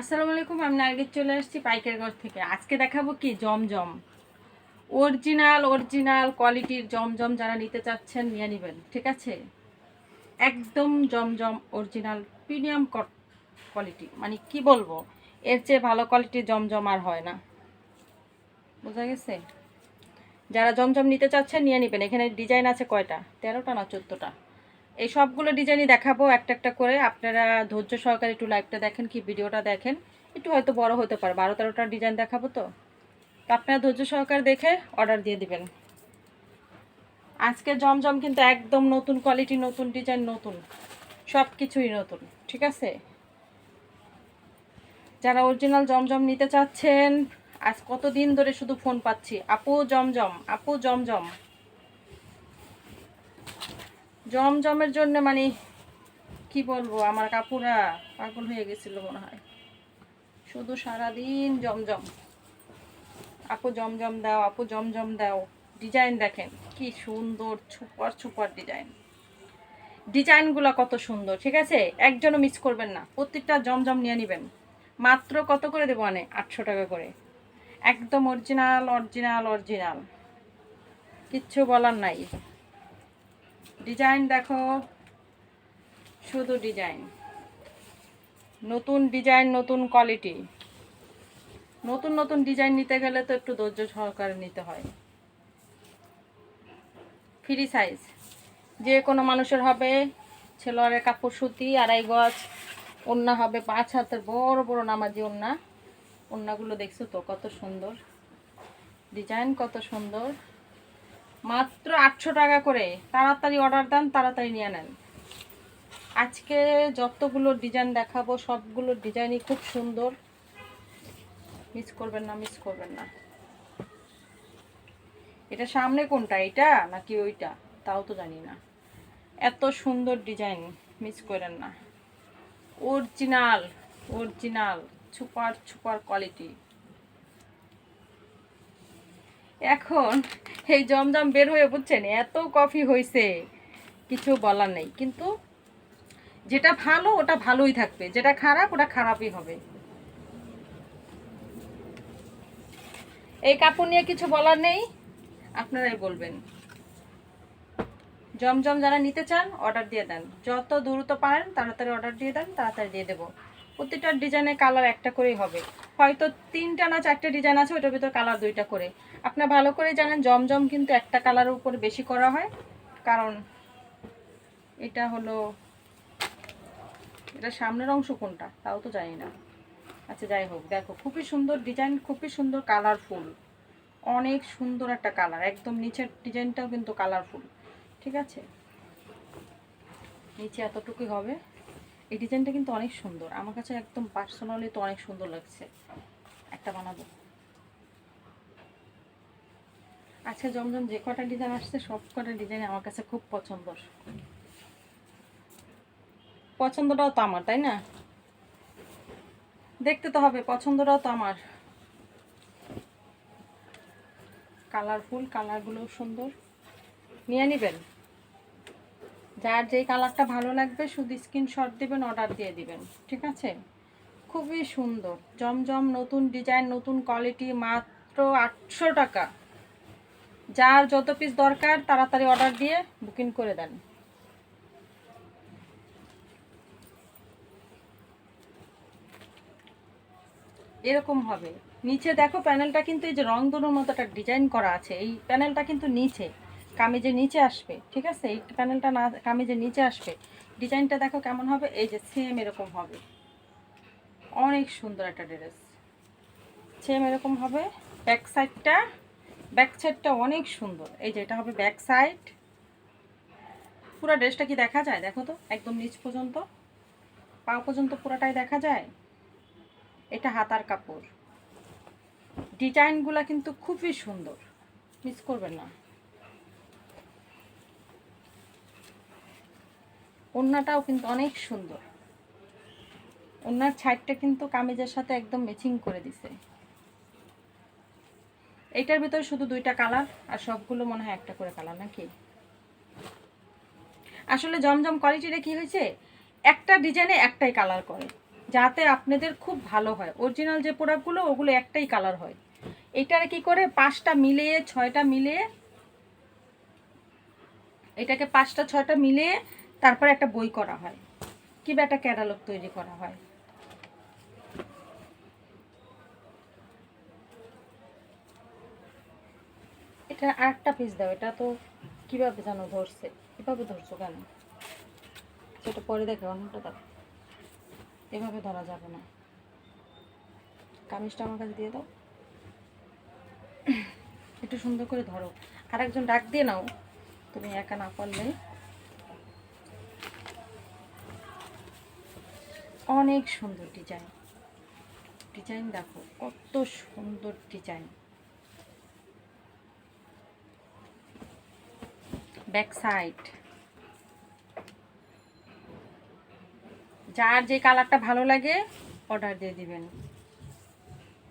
আসসালামু আলাইকুম, আমি নার্গিস চলে আসছি পাইকারগঞ্জ থেকে। আজকে দেখাবো কি? জমজম। অরিজিনাল অরিজিনাল কোয়ালিটির জমজম যারা নিতে চাচ্ছেন, নিয়ে নেবেন, ঠিক আছে? একদম জমজম অরিজিনাল প্রিমিয়াম কোয়ালিটি মানে কি বলব? এর চেয়ে ভালো কোয়ালিটির জমজম আর হয় না। বোঝা গেছে? যারা জমজম নিতে চাচ্ছেন, নিয়ে নেবেন। এখানে ডিজাইন আছে কয়টা? তেরোটা না চোদ্দোটা? এই সবগুলো ডিজাইনই দেখাবো একটা একটা করে। আপনারা ধৈর্য সহকারে একটু লাইভটা দেখেন, কি ভিডিওটা দেখেন। একটু হয়তো বড় হতে পারে, বারো তেরোটা ডিজাইন দেখাবো তো। তো আপনারা ধৈর্য সহকারে দেখে অর্ডার দিয়ে দিবেন। আজকে জমজম কিন্তু একদম নতুন কোয়ালিটি নতুন ডিজাইন নতুন। সব কিছুই নতুন, ঠিক আছে? যারা অরিজিনাল জমজম নিতে চাচ্ছেন, আজ কতদিন ধরে শুধু ফোন পাচ্ছি? আপু জমজম আপু জমজম। জমজমের জন্য মানে কি বলব, আমার কাপুরা পাগল হয়ে গেছিল মনে হয়। শুধু সারাদিন জমজম। আপু জমজম দাও, আপু জমজম দাও। ডিজাইন দেখেন, কি সুন্দর ছুপার ছুপার ডিজাইন। ডিজাইনগুলো কত সুন্দর, ঠিক আছে? একজনও মিস করবেন না। প্রত্যেকটা জমজম নিয়ে নেবেন। মাত্র কত করে দেবো মানে? আটশো টাকা করে। একদম অরিজিনাল অরিজিনাল অরিজিনাল কিচ্ছু বলার নাই। ডিজাইন দেখো। শুধু ডিজাইন। নতুন ডিজাইন, নতুন কোয়ালিটি। নতুন নতুন ডিজাইন নিতে গেলে তো একটু ধৈর্য সহকারে নিতে হয়। Free size. যে কোনো মানুষের হবে ছেলোয়ারের কাপড়, সুতি, আড়াই গজ, ওন্না হবে পাঁচ হাতের বড় বড় নামাজি ওন্না। ওন্নাগুলো দেখছ তো কত সুন্দর। ডিজাইন কত সুন্দর। মাত্র আটশো টাকা করে। তাড়াতাড়ি অর্ডার দেন, তাড়াতাড়ি নিয়ে নেন। আজকে যতগুলো ডিজাইন দেখাবো, সবগুলো ডিজাইনই খুব সুন্দর। মিস করবেন না মিস করবেন না। এটা সামনে কোনটা এটা নাকি ওইটা? তাও তো জানি না। এত সুন্দর ডিজাইন মিস করেন না। Original original super super quality এখন এই জমজম বের হয়ে বুঝছেন, এত কফি হয়েছে কিছু বলার নেই, কিন্তু যেটা ভালো, ওটা ভালোই থাকবে। যেটা খারাপ, ওটা খারাপই হবে। এই কাপড় নিয়ে কিছু বলার নেই? আপনারাই বলবেন। জমজম যারা নিতে চান, অর্ডার দিয়ে দেন। যত দ্রুত পারেন, তাড়াতাড়ি অর্ডার দিয়ে দেন, তাড়াতাড়ি দিয়ে দেবো। প্রতিটা ডিজাইনের কালার একটা করেই হবে। হয়তো তিনটা না চারটে ডিজাইন আছে ওইটার ভিতর কালার দুইটা করে। আপনার ভালো করে জানেন, জমজম কিন্তু একটা কালারের উপর বেশি করা হয়। কারণ এটা হলো, এটা সামনের অংশ কোনটা? তাও তো জানি না। আচ্ছা যাই হোক, দেখো, খুবই সুন্দর ডিজাইন, খুবই সুন্দর কালারফুল। অনেক সুন্দর একটা কালার। একদম নিচের ডিজাইনটাও কিন্তু কালারফুল। ঠিক আছে? নিচে এতটুকুই হবে। এই ডিজাইনটা কিন্তু অনেক সুন্দর। আমার কাছে একদম পার্সোনালি তো অনেক সুন্দর লাগছে। একটা বানাবো। আচ্ছা জমজম যে কটা ডিজাইন আসছে, সব কটা ডিজাইন আমার কাছে খুব পছন্দ। পছন্দটাও তো আমার, তাই না? দেখতে তো হবে, পছন্দটাও তো আমার। কালারফুল কালারগুলোও সুন্দর। নিয়ে নেবেন? যার যেই কালারটা ভালো লাগবে, শুধু স্ক্রিনশট দিবেন অর্ডার দিয়ে দিবেন। ঠিক আছে? খুবই সুন্দর। জমজম নতুন ডিজাইন নতুন কোয়ালিটি মাত্র আটশো টাকা। যার যত পিস দরকার, তাড়াতাড়ি অর্ডার দিয়ে বুকিং করে দেন। এরকম হবে। নিচে দেখো প্যানেলটা কিন্তু এই যে রং দোনোর মতো একটা ডিজাইন করা আছে। এই প্যানেলটা কিন্তু নিচে। কামিজের নিচে আসবে, ঠিক আছে? এই প্যানেলটা না, কামিজের নিচে আসবে। ডিজাইনটা দেখো কেমন হবে, এই যে সেম এরকম হবে। অনেক সুন্দর একটা ড্রেস সেম এরকম হবে ব্যাক সাইডটা ব্যাক সাইডটা অনেক সুন্দর। এই যে এটা হবে ব্যাক সাইড পুরো ড্রেসটা কি দেখা যায়? দেখো তো, একদম নিচ পর্যন্ত। পা পর্যন্ত পুরোটাই দেখা যায়। এটা হাতার কাপড়। ডিজাইনগুলো কিন্তু খুবই সুন্দর। মিস করবেন না। ওড়নাটাও কিন্তু অনেক সুন্দর। ওড়নার ছাইডটা কিন্তু কামিজের সাথে একদম ম্যাচিং করে দিছে। এটার ভিতরে শুধু দুইটা কালার আর সবগুলো মনে হয় একটা করে কালার নাকি? আসলে জমজম কোয়ালিটিটা কি হয়েছে? একটা ডিজাইনে একটাই কালার করে, যাতে আপনাদের খুব ভালো হয়। অরিজিনাল যে প্রোডাক্টগুলো ওগুলো একটাই কালার হয়। এটার কি করে? পাঁচটা মিলিয়ে, ছয়টা মিলিয়ে, এটাকে পাঁচটা, ছয়টা মিলিয়ে তারপরে একটা বই করা হয়। কিংবা একটা ক্যাটালগ তৈরি করা হয়। এটা আরেকটা পিস দাও, এটা তো কীভাবে জানো ধরছে? কীভাবে ধরছো কেন? সেটা পরে দেখে, অন্যটা দাও। এভাবে ধরা যাবে না। কামিজটা আমার কাছে দিয়ে দাও। একটু সুন্দর করে ধরো। আরেকজন ডাক দিয়ে নাও। তুমি একা না পারলে। অনেক সুন্দর ডিজাইন। ডিজাইন দেখো, কত সুন্দর ডিজাইন। Back side. যার যে কালারটা ভালো লাগে, অর্ডার দিয়ে দিবেন।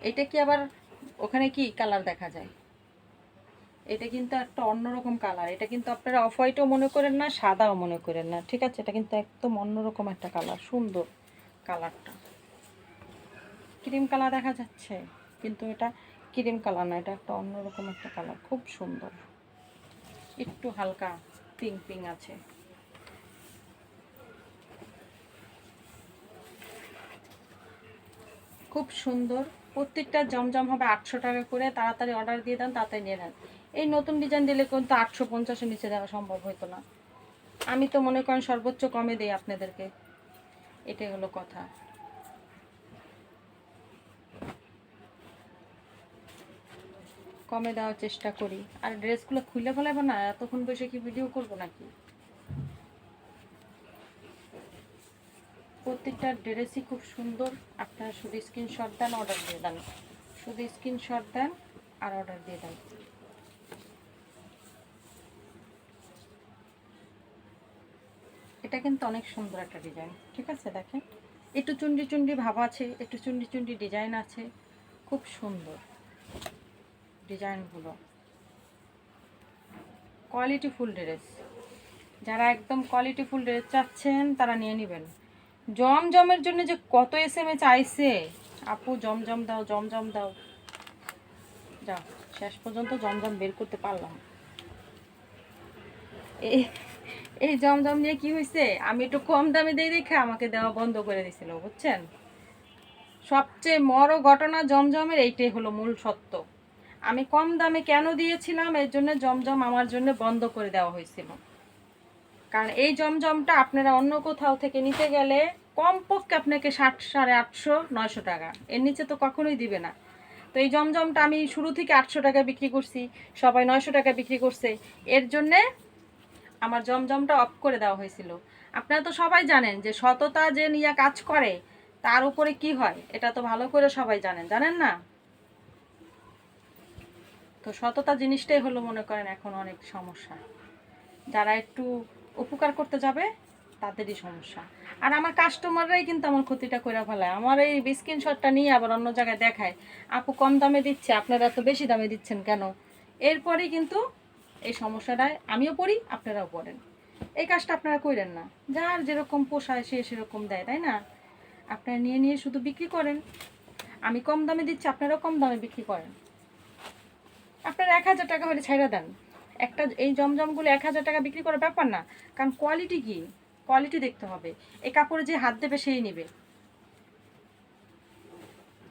এটা কি আবার, ওখানে কি কালার দেখা যায়? এটা কিন্তু একটা অন্যরকম কালার। এটা কিন্তু আপনারা অফ হোয়াইটও মনে করেন না, সাদাও মনে করেন না। ঠিক আছে? এটা কিন্তু একদম অন্যরকম একটা কালার, সুন্দর। কালারটা। ক্রিম কালার দেখা যাচ্ছে, কিন্তু এটা ক্রিম কালার না, এটা একটা অন্যরকম একটা কালার, খুব সুন্দর। একটু হালকা পিঙ্ক পিঙ্ক আছে। খুব সুন্দর। প্রত্যেকটা জমজম হবে আটশো টাকা করে, তাড়াতাড়ি অর্ডার দিয়ে দেন, তাড়াতাড়ি নিয়ে নেন। এই নতুন ডিজাইন দিলে কিন্তু আটশো পঞ্চাশের নিচে দেওয়া সম্ভব হতো না। আমি তো মনে করেন সর্বোচ্চ কমে দিই আপনাদেরকে। এটাই হলো কথা। কমে দেওয়ার চেষ্টা করি। আর ড্রেসগুলো খুলে ফেলাবো না, এতক্ষণ বসে কি ভিডিও করব নাকি? প্রত্যেকটা ড্রেসই খুব সুন্দর। আপনারা শুধু স্ক্রিনশট দেন অর্ডার দিয়ে দেন। শুধু স্ক্রিনশট দেন আর অর্ডার দিয়ে দেন। এটা কিন্তু অনেক সুন্দর একটা ডিজাইন ঠিক আছে? দেখেন, একটু চুন্ডি চুন্ডি ভাব আছে, একটু চুন্ডি চুন্ডি ডিজাইন আছে, খুব সুন্দর ডিজাইনগুলো কোয়ালিটি ফুল ড্রেস যারা একদম কোয়ালিটি ফুল ড্রেস চাচ্ছেন, তারা নিয়ে নেবেন। জমজমের জন্য যে কত এস এম এ চাইছে আপু, জমজম দাও জমজম দাও। যাও, শেষ পর্যন্ত জমজম বের করতে পারলাম। এই এই জমজম নিয়ে কি হয়েছে আমি একটু কম দামে দিয়ে দেখে আমাকে দেওয়া বন্ধ করে দিছিল বুঝছেন? সবচেয়ে বড় ঘটনা জমজমের এইটাই হলো মূল সত্য। আমি কম দামে কেন দিয়েছিলাম? এর জন্য জমজম আমার জন্য বন্ধ করে দেওয়া হয়েছিল। কারণ এই জমজমটা আপনারা অন্য কোথাও থেকে নিতে গেলে কমপক্ষে আপনাকে ষাট, সাড়ে আটশো, নয়শো টাকা। এর নিচে তো কখনোই দিবে না। তো এই জমজমটা আমি শুরু থেকে আটশো টাকা বিক্রি করছি, সবাই নয়শো টাকা বিক্রি করছে। এর জন্যে আমার জমজমটা অফ করে দেওয়া হয়েছিল। আপনারা তো সবাই জানেন যে সততা যে নিয়ে কাজ করে, তার উপরে কি হয়? এটা তো ভালো করে সবাই জানেন জানেন না? তো সততা জিনিসটাই হলো মনে করেন এখন অনেক সমস্যা। যারা একটু উপকার করতে যাবে, তাদেরই সমস্যা। আর আমার কাস্টমাররাই কিন্তু আমার ক্ষতিটা করে ফেলায়। আমার এই স্ক্রিনশটটা নিয়ে আবার অন্য জায়গায় দেখায়, আপু কম দামে দিচ্ছে, আপনারা এত বেশি দামে দিচ্ছেন কেন? এরপরেই কিন্তু এই সমস্যাটায় আমিও পড়ি, আপনারাও পড়েন। এই কাজটা আপনারা করেন না। যার যেরকম পোষায় সে সেরকম দেয়, তাই না? আপনারা নিয়ে নিয়ে শুধু বিক্রি করেন। আমি কম দামে দিচ্ছি, আপনারাও কম দামে বিক্রি করেন। আপনারা এক হাজার টাকা হলে ছাইড়া দেন। একটা এই জমজমগুলো এক হাজার টাকা বিক্রি করার ব্যাপার না, কারণ কোয়ালিটি কি? কোয়ালিটি দেখতে হবে। এই কাপড়ে যে হাত দেবে, সেই নেবে।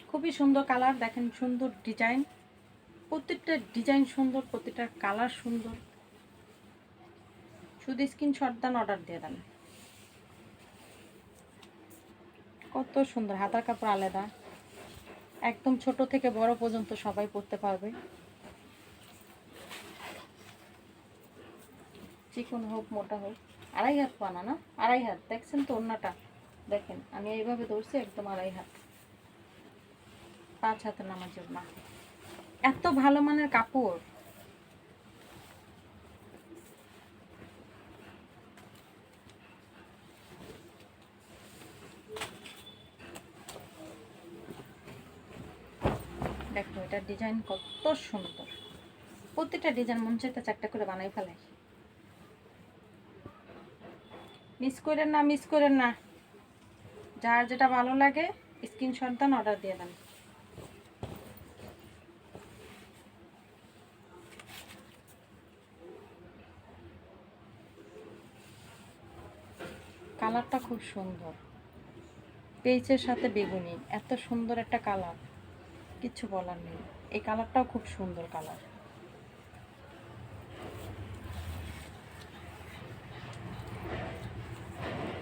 খুবই সুন্দর কালার দেখেন সুন্দর ডিজাইন প্রত্যেকটা ডিজাইন সুন্দর প্রত্যেকটার কালার সুন্দর। শুধু স্ক্রিনশট দেন অর্ডার দিয়ে দেন। কত সুন্দর, হাতার কাপড় আলাদা। একদম ছোট থেকে বড় পর্যন্ত সবাই পরতে পারবে। চিকন হোক, মোটা হোক। আড়াই হাত পানা না? আড়াই হাত। দেখছেন তো অন্যটা দেখেন, আমি এইভাবে ধরছি, একদম আড়াই হাত। পাঁচ হাতে নামার জন্য এত ভালো মানের কাপড়। দেখো, এটার ডিজাইন কত সুন্দর। প্রত্যেকটা ডিজাইন মন চাইতে চারটা করে বানাই ফেলাই মিস করেন না মিস করেন না। যার যেটা ভালো লাগে স্ক্রিনশট দেন অর্ডার দিয়ে দেন। কালারটা খুব সুন্দর। পেঁচের সাথে বেগুনি, এত সুন্দর একটা কালার। কিচ্ছু বলার নেই। এই কালারটাও খুব সুন্দর কালার।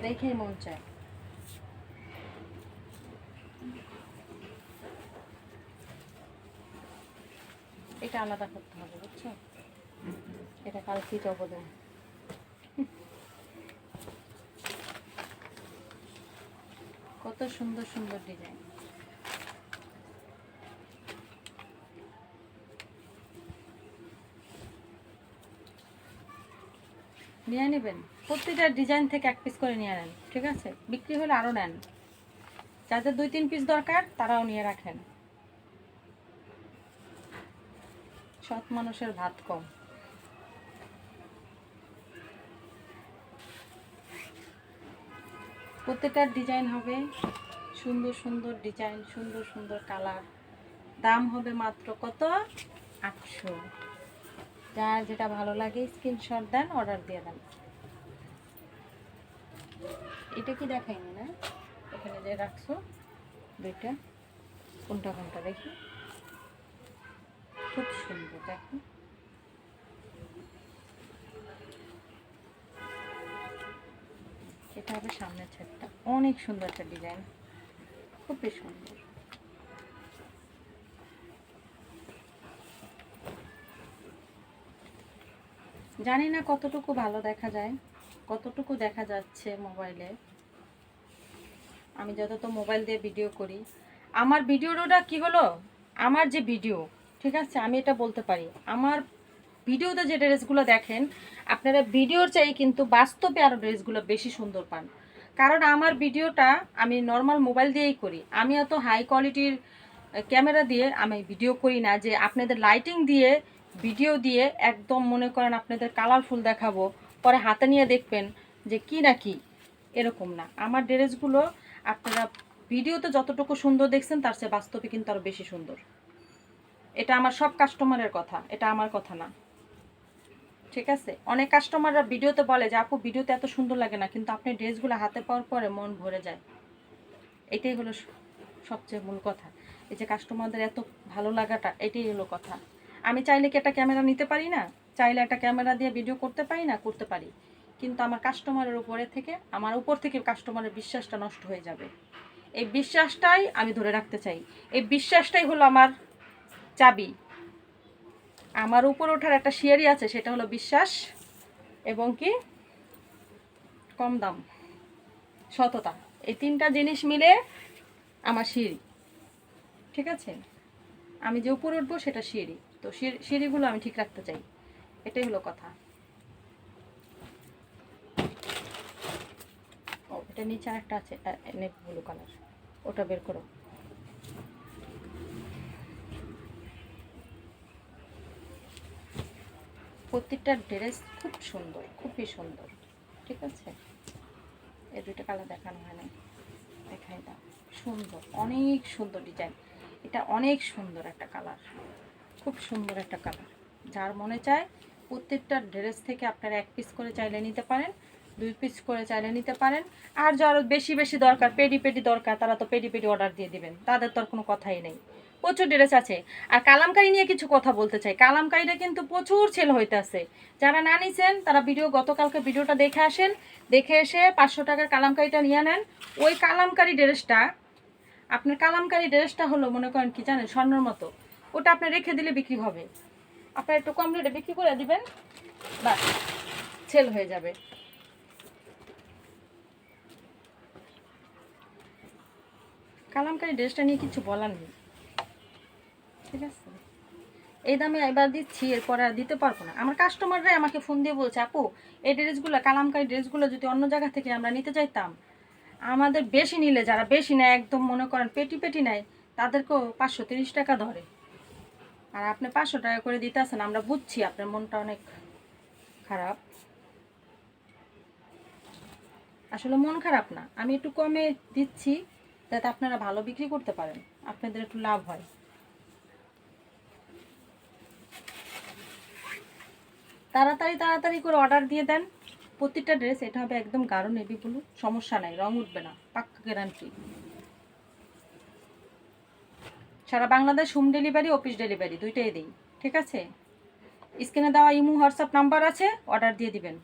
দেখেই মন চায়। এটা আলাদা করতে হবে, বুঝছ? এটা কালকে জব দেবো কত সুন্দর সুন্দর ডিজাইন নিয়ে নেবেন। প্রতিটা ডিজাইন থেকে এক পিস করে নিয়ে নেন, ঠিক আছে? বিক্রি হলে আরও নেন। যাদের দুই, তিন পিস দরকার, তারাও নিয়ে রাখেন। সৎ মানুষের ভাত কম। প্রত্যেকটার ডিজাইন হবে সুন্দর সুন্দর ডিজাইন সুন্দর সুন্দর কালার দাম হবে মাত্র কত? আটশো। যার যেটা ভালো লাগে স্ক্রিনশট দেন অর্ডার দিয়ে দেন। এটা কি দেখাইনি না? এখানে যে রাখছো, দুইটা, কোনটা কোনটা দেখি। খুব সুন্দর দেখো। এটা হবে সামনের ছাদটা। অনেক সুন্দর একটা ডিজাইন। খুবই সুন্দর। জানি না কতটুকু ভালো দেখা যায়, কতটুকু দেখা যাচ্ছে মোবাইলে। আমি যত তো মোবাইল দিয়ে ভিডিও করি। আমার ভিডিওটা কি হলো? আমার যে ভিডিও, ঠিক আছে? আমি এটা বলতে পারি। আমার ভিডিওতে যে ড্রেসগুলো দেখেন, আপনারা ভিডিওর চাই কিন্তু বাস্তবে আরও ড্রেসগুলো বেশি সুন্দর পান। কারণ আমার ভিডিওটা আমি নর্মাল মোবাইল দিয়েই করি। আমি এত হাই কোয়ালিটির ক্যামেরা দিয়ে আমি ভিডিও করি না যে আপনাদের লাইটিং দিয়ে ভিডিও দিয়ে একদম মনে করেন আপনাদের কালারফুল দেখাবো, পরে হাতে নিয়ে দেখবেন যে কি না কি, এরকম না। আমার ড্রেসগুলো আপনারা ভিডিওতে যতটুকু সুন্দর দেখছেন, তার চেয়ে বাস্তবে কিন্তু আরও বেশি সুন্দর। এটা আমার সব কাস্টমারের কথা, এটা আমার কথা না। ঠিক আছে? অনেক কাস্টমাররা ভিডিওতে বলে যে, আপু, ভিডিওতে এত সুন্দর লাগে না, কিন্তু আপনি ড্রেসগুলো হাতে পাওয়ার পরে মন ভরে যায়। এটাই হলো সবচেয়ে মূল কথা। এই যে কাস্টমারদের এত ভালো লাগাটা, এটাই হলো কথা। আমি চাইলে কি একটা ক্যামেরা নিতে পারি না? চাইলে একটা ক্যামেরা দিয়ে ভিডিও করতে পারি না? করতে পারি। কিন্তু আমার কাস্টমারের উপরে থেকে, আমার উপর থেকে কাস্টমারের বিশ্বাসটা নষ্ট হয়ে যাবে। এই বিশ্বাসটাই আমি ধরে রাখতে চাই। এই বিশ্বাসটাই হলো আমার চাবি। আমার উপর ওঠার একটা শিয়ারি আছে, সেটা হলো বিশ্বাস এবং কি? কম দাম, সততা। এই তিনটা জিনিস মিলে আমার সিঁড়ি, ঠিক আছে? আমি যে উপরে উঠবো সেটা সিঁড়ি। তো সিঁড়ি- সিঁড়িগুলো আমি ঠিক রাখতে চাই। এটাই হলো কথা। ও, এটা নিচে আরেকটা আছে ব্লু কালার। ওটা বের করো। প্রত্যেকটা ড্রেস খুব সুন্দর, খুবই সুন্দর, ঠিক আছে? এই দুইটা কালার দেখানো হয় না দেখাই দাও। সুন্দর, অনেক সুন্দর ডিজাইন এটা অনেক সুন্দর একটা কালার। খুব সুন্দর একটা কালার। যার মনে চায় প্রত্যেকটা ড্রেস থেকে আপনারা এক পিস করে চাইলে নিতে পারেন। দুই পিস করে চাইলে নিতে পারেন। আর যার বেশি বেশি দরকার, পেডি পেডি দরকার, তারা তো পেডি পেডি অর্ডার দিয়ে দিবেন। তাদের তো আর কোনো কথাই নেই। প্রচুর ড্রেস আছে। আর কালামকারি নিয়ে কিছু কথা বলতে চাই। কালামকারিটা কিন্তু প্রচুর ছেলে হইতে আছে যারা না নিছেন, তারা ভিডিও গতকালকে ভিডিওটা দেখে আসেন। দেখে এসে পাঁচশো টাকার কালামকারিটা নিয়ে নেন। ওই কালামকারি ড্রেসটা আপনার কালামকারি ড্রেসটা হলো, মনে করেন কি জানেন, স্বর্ণর মতো। ওটা আপনি রেখে দিলে বিক্রি হবে। আপনার একটু কম রেটে বিক্রি করে দিবেন, বাস সেল হয়ে যাবে। কালামকারি ড্রেসটা নিয়ে কিছু বলার নেই। ঠিক আছে? এই দামে এবার দিচ্ছি, এরপর আর দিতে পারব না। আমার কাস্টমাররাই আমাকে ফোন দিয়ে বলছে, আপু, এই ড্রেসগুলো, কালামকারি ড্রেসগুলো যদি অন্য জায়গা থেকে আমরা নিতে চাইতাম, আমাদের বেশি নিলে, যারা বেশি নেয়, একদম মনে করেন পেটি পেটি নেয়, তাদেরকেও পাঁচশো তিরিশ টাকা ধরে। আর আপনি পাঁচশো টাকা করে দিতে আসেন আমরা বুঝছি আপনার মনটা অনেক খারাপ। আসলে মন খারাপ না, আমি একটু কমে দিচ্ছি। যাতে আপনারা ভালো বিক্রি করতে পারেন, আপনাদের একটু লাভ হয়। তাড়াতাড়ি তাড়াতাড়ি করে অর্ডার দিয়ে দেন। প্রতিটা ড্রেস এটা হবে একদম গাঢ় নেভি ব্লু সমস্যা নাই, রং উঠবে না, পাক্কা গ্যারান্টি সারা Bangladesh home delivery office delivery দুইটাই দিই, ঠিক আছে? স্ক্রিনে দেওয়া ইমু, হোয়াটসঅ্যাপ নাম্বার আছে অর্ডার দিয়ে দিবেন।